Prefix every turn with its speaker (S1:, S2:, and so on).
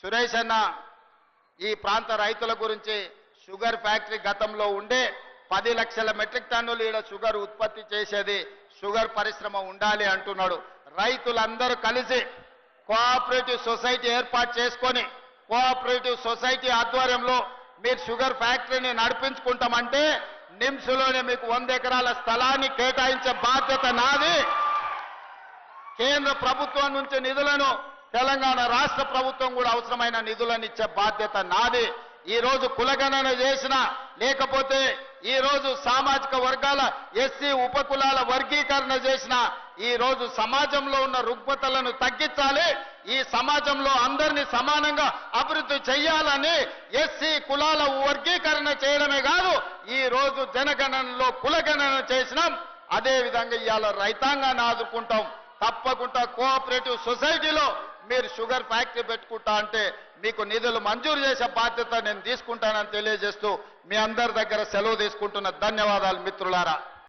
S1: సురేష్ అన్న ఈ ప్రాంత రైతుల గురించి షుగర్ ఫ్యాక్టరీ గతంలో ఉండే పది లక్షల మెట్రిక్ టన్నులు ఈడ షుగర్ ఉత్పత్తి చేసేది షుగర్ పరిశ్రమ ఉండాలి అంటున్నాడు. రైతులందరూ కలిసి కోఆపరేటివ్ సొసైటీ ఏర్పాటు చేసుకొని కోఆపరేటివ్ సొసైటీ ఆధ్వర్యంలో మీరు షుగర్ ఫ్యాక్టరీని నడిపించుకుంటామంటే నిమ్స్లోనే మీకు వంద ఎకరాల స్థలాన్ని కేటాయించే బాధ్యత నాది. కేంద్ర ప్రభుత్వం నుంచి నిధులను తెలంగాణ రాష్ట్ర ప్రభుత్వం కూడా అవసరమైన నిధులను ఇచ్చే బాధ్యత నాది. ఈరోజు కులగణన చేసిన లేకపోతే ఈరోజు సామాజిక వర్గాల ఎస్సీ ఉపకులాల వర్గీకరణ చేసిన ఈరోజు సమాజంలో ఉన్న రుగ్మతలను తగ్గించాలి. ఈ సమాజంలో అందరినీ సమానంగా అభివృద్ధి చేయాలని ఎస్సీ కులాల వర్గీకరణ చేయడమే కాదు ఈ రోజు జనగణనలో కులగణన చేసినాం. అదేవిధంగా ఇవాళ రైతాంగాన్ని ఆదుకుంటాం. తప్పకుండా కోఆపరేటివ్ సొసైటీలో మీరు షుగర్ ఫ్యాక్టరీ పెట్టుకుంటా అంటే మీకు నిధులు మంజూరు చేసే బాధ్యత నేను తీసుకుంటానని తెలియజేస్తూ మీ అందరి దగ్గర సెలవు తీసుకుంటున్న ధన్యవాదాలు మిత్రులారా.